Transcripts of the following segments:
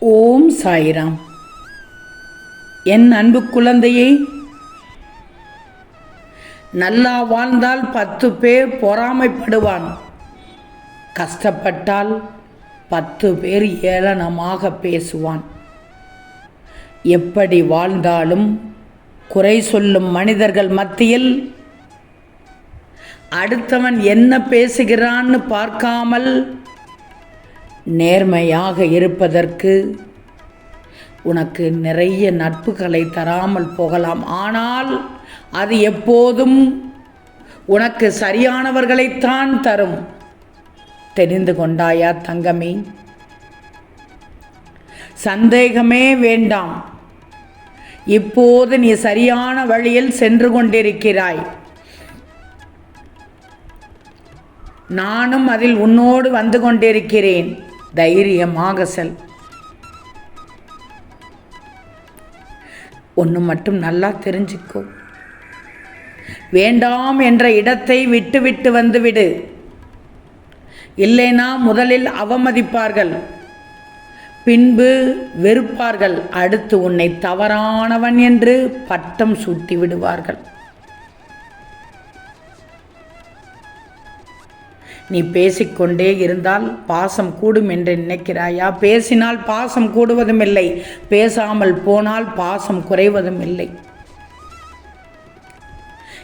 ஓம் சாய்ராம். என் அன்பு குழந்தையே நல்லா வாழ்ந்தால் பத்து பேர் பொறாமைப்படுவான். கஷ்டப்பட்டால் பத்து பேர் ஏளனமாக பேசுவான். எப்படி வாழ்ந்தாலும் குறை சொல்லும் மனிதர்கள் மத்தியில் அடுத்தவன் என்ன பேசுகிறான்னு பார்க்காமல் நேர்மையாக இருப்பதற்கு உனக்கு நிறைய நட்புகளை தராமல் போகலாம். ஆனால் அது எப்போதும் உனக்கு சரியானவர்களைத்தான் தரும். தெரிந்து கொண்டாயா தங்கமே? சந்தேகமே வேண்டாம். இப்போது நீ சரியான வழியில் சென்று கொண்டிருக்கிறாய். நானும் அதில் உன்னோடு வந்து கொண்டிருக்கிறேன். தைரியமாக செல். ஒன்று மட்டும் நல்லா தெரிஞ்சுக்கோ. வேண்டாம் என்ற இடத்தை விட்டு விட்டு வந்துவிடு. இல்லைனா முதலில் அவமதிப்பார்கள். பின்பு வெறுப்பார்கள். அடுத்து உன்னை தவறானவன் என்று பட்டம் சூட்டி விடுவார்கள். நீ பேசிக்கொண்டே இருந்தால் பாசம் கூடும் என்று நினைக்கிறாயா? பேசினால் பாசம் கூடுவதும் இல்லை. பேசாமல் போனால் பாசம் குறைவதும் இல்லை.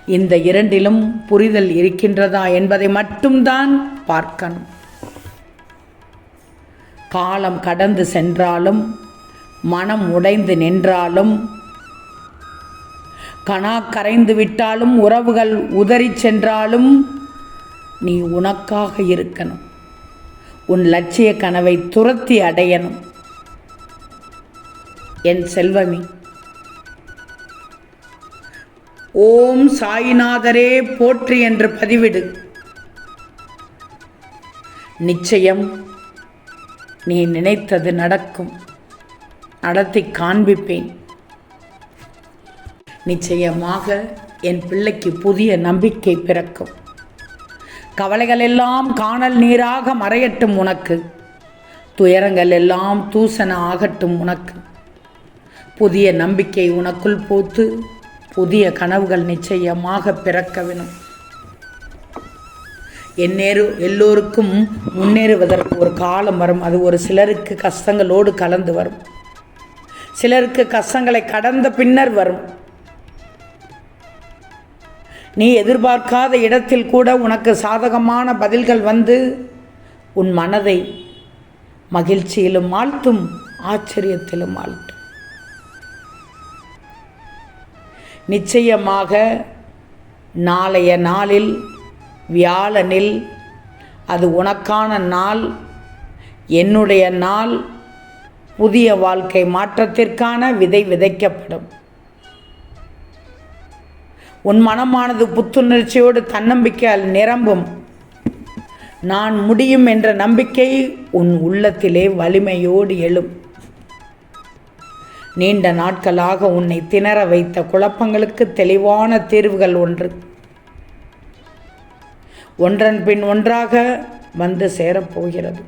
இந்த இரண்டிலும் புரிதல் இருக்கின்றதா என்பதை மட்டும்தான் பார்க்கணும். காலம் கடந்து சென்றாலும் மனம் உடைந்து நின்றாலும் கணா கரைந்து விட்டாலும் உறவுகள் உதறி சென்றாலும் நீ உனக்காக இருக்கணும். உன் லட்சிய கனவை துரத்தி அடையணும். என் செல்வமி ஓம் சாய்நாதரே போற்றி என்று பதிவிடு. நிச்சயம் நீ நினைத்தது நடக்கும். நடத்தி காண்பிப்பேன். நிச்சயமாக என் பிள்ளைக்கு புதிய நம்பிக்கை பிறக்கும். கவலைகள் எல்லாம் காணல் நீராக மறையட்டும் உனக்கு. துயரங்கள் எல்லாம் தூசன ஆகட்டும் உனக்கு. புதிய நம்பிக்கை உனக்குள் போத்து புதிய கனவுகள் நிச்சயமாக பிறக்க வேணும். எந்நேரு எல்லோருக்கும் முன்னேறுவதற்கு ஒரு காலம் வரும். அது ஒரு சிலருக்கு கஷ்டங்களோடு கலந்து வரும். சிலருக்கு கஷ்டங்களை கடந்த பின்னர் வரும். நீ எதிர்பார்க்காத இடத்தில் கூட உனக்கு சாதகமான பதில்கள் வந்து உன் மனதை மகிழ்ச்சியிலும் ஆழ்த்தும் ஆச்சரியத்திலும் ஆழ்த்தும். நிச்சயமாக நாளைய நாளில் வியாழனில் அது உனக்கான நாள் என்னுடைய நாள் புதிய வாழ்க்கை மாற்றத்திற்கான விதை விதைக்கப்படும். உன் மனமானது புத்துணர்ச்சியோடு தன்னம்பிக்கையால் நிரம்பும். நான் முடியும் என்ற நம்பிக்கை உன் உள்ளத்திலே வலிமையோடு எழும். நீண்ட நாட்களாக உன்னை திணற வைத்த குழப்பங்களுக்கு தெளிவான தீர்வுகள் ஒன்று. ஒன்றன் பின் ஒன்றாக வந்து சேரப்போகிறது.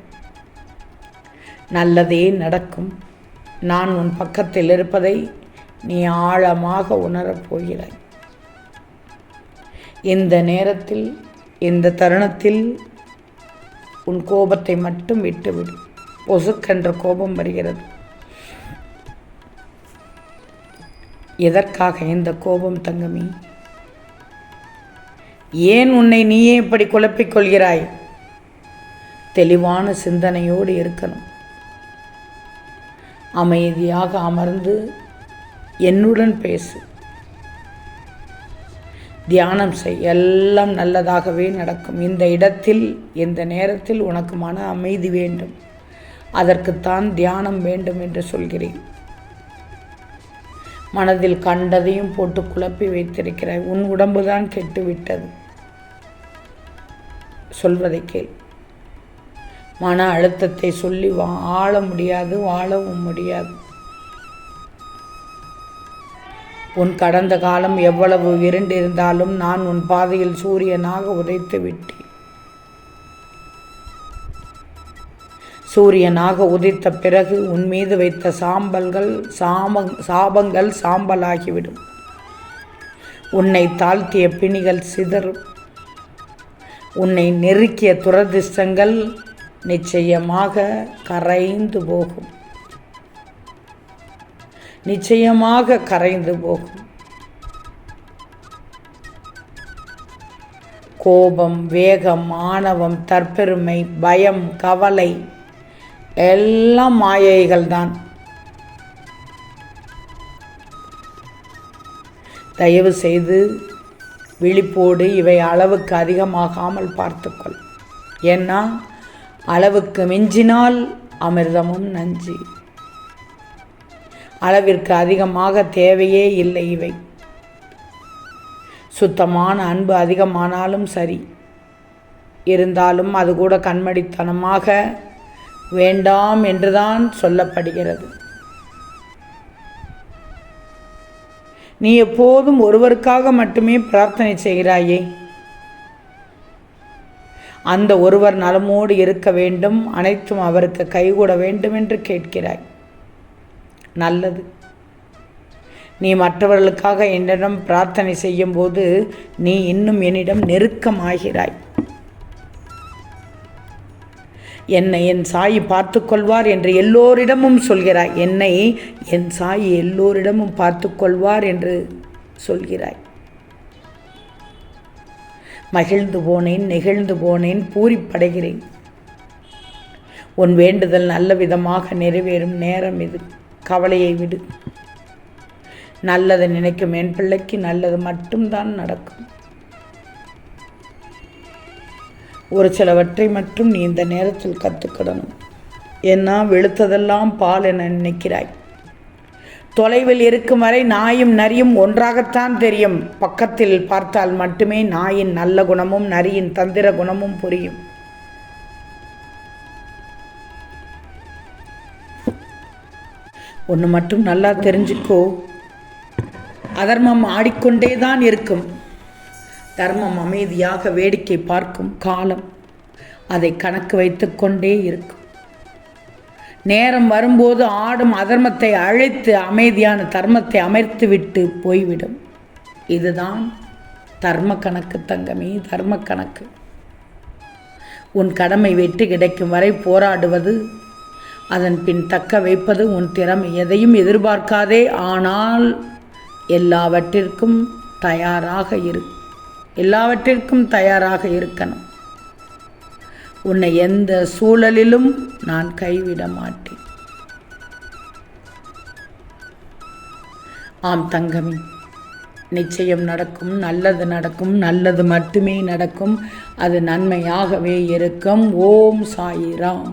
நல்லதே நடக்கும். நான் உன் பக்கத்தில் இருப்பதை நீ ஆழமாக உணரப் இந்த நேரத்தில் இந்த தருணத்தில் உன் கோபத்தை மட்டும் விட்டுவிடு. பொசுக்கென்ற கோபம் வருகிறது. எதற்காக இந்த கோபம் தங்கமி? ஏன் உன்னை நீயே இப்படி குழப்பிக் கொள்கிறாய்? தெளிவான சிந்தனையோடு இருக்கணும். அமைதியாக அமர்ந்து என்னுடன் பேசு. தியானம் செய். எல்லாம் நல்லதாகவே நடக்கும். இந்த இடத்தில் இந்த நேரத்தில் உனக்கு மன அமைதி வேண்டும். அதற்குத்தான் தியானம் வேண்டும் என்று சொல்கிறேன். மனதில் கண்டதையும் போட்டு குழப்பி வைத்திருக்கிறாய். உன் உடம்பு தான் கெட்டுவிட்டது. சொல்வதை கேள். மன அழுத்தத்தை சொல்லி வாழ முடியாது வாழவும் முடியாது. உன் கடந்த காலம் எவ்வளவு இருண்டிருந்தாலும் நான் உன் பாதையில் சூரியனாக உதைத்து விட்டேன். சூரியனாக உதித்த பிறகு உன் மீது வைத்த சாம்பல்கள் சாம சாபங்கள் சாம்பலாகிவிடும். உன்னை தாழ்த்திய பிணிகள் சிதறும். உன்னை நெருக்கிய துரதிர்ஷ்டங்கள் நிச்சயமாக கரைந்து போகும். நிச்சயமாக கரைந்து போகும். கோபம் வேகம் ஆணவம் தற்பெருமை பயம் கவலை எல்லாம் மாயைகள் தான் தயவு செய்து விழிப்போடு இவை அளவுக்கு அதிகமாகாமல் பார்த்துக்கொள். ஏன்னா அளவுக்கு மிஞ்சினால் அமிர்தமும் நஞ்சு. அளவிற்கு அதிகமாக தேவையே இல்லை இவை. சுத்தமான அன்பு அதிகமானாலும் சரி. இருந்தாலும் அது கூட கண்மடித்தனமாக வேண்டாம் என்றுதான் சொல்லப்படுகிறது. நீ எப்போதும் ஒருவருக்காக மட்டுமே பிரார்த்தனை செய்கிறாயே? அந்த ஒருவர் நலமோடு இருக்க வேண்டும். அனைத்தும் அவருக்கு கைகூட வேண்டும் என்று கேட்கிறாய். நல்லது. நீ மற்றவர்களுக்காக என்னிடம் பிரார்த்தனை செய்யும்போது நீ இன்னும் என்னிடம் நெருக்கமாகிறாய். என்னை என் சாய் பார்த்து கொள்வார் என்று எல்லோரிடமும் சொல்கிறாய். என்னை என் சாய் எல்லோரிடமும் பார்த்து கொள்வார் என்று சொல்கிறாய். மகிழ்ந்து போனேன் நெகிழ்ந்து போனேன் பூரிப்படைகிறேன். உன் வேண்டுதல் நல்ல விதமாக நிறைவேறும் நேரம் இது. கவலையை விடு. நல்லதை நினைக்கும் என் பிள்ளைக்கு நல்லது மட்டும்தான் நடக்கும். ஒரு சிலவற்றை மட்டும் நீ இந்த நேரத்தில் கற்றுக்கிடணும் ஏன்னா வெளுத்ததெல்லாம் பால் என நினைக்கிறாய். தொலைவில் இருக்கும் வரை நாயும் நரியும் ஒன்றாகத்தான் தெரியும். பக்கத்தில் பார்த்தால் மட்டுமே நாயின் நல்ல குணமும் நரியின் தந்திர குணமும் புரியும். ஒன்று மட்டும் நல்லா தெரிஞ்சுக்கோ. அதர்மம் ஆடிக்கொண்டே தான் இருக்கும். தர்மம் அமைதியாக வேடிக்கை பார்க்கும் காலம் அதை கணக்கு வைத்து கொண்டே இருக்கும். நேரம் வரும்போது ஆடும் அதர்மத்தை அழைத்து அமைதியான தர்மத்தை அமைத்து விட்டு போய்விடும். இதுதான் தர்ம கணக்கு தங்கமே தர்ம கணக்கு. உன் கடமை வெற்றி கிடைக்கும் வரை போராடுவது அதன் பின் தக்க வைப்பது உன் திறமை. எதையும் எதிர்பார்க்காதே ஆனால் எல்லாவற்றிற்கும் தயாராக இரு. எல்லாவற்றிற்கும் தயாராக இருக்கணும். உன்னை எந்த சூழலிலும் நான் கைவிட மாட்டேன். ஆம் தங்கமே நிச்சயம் நடக்கும். நல்லது நடக்கும். நல்லது மட்டுமே நடக்கும். அது நன்மையாகவே இருக்கும். ஓம் சாயிராம்.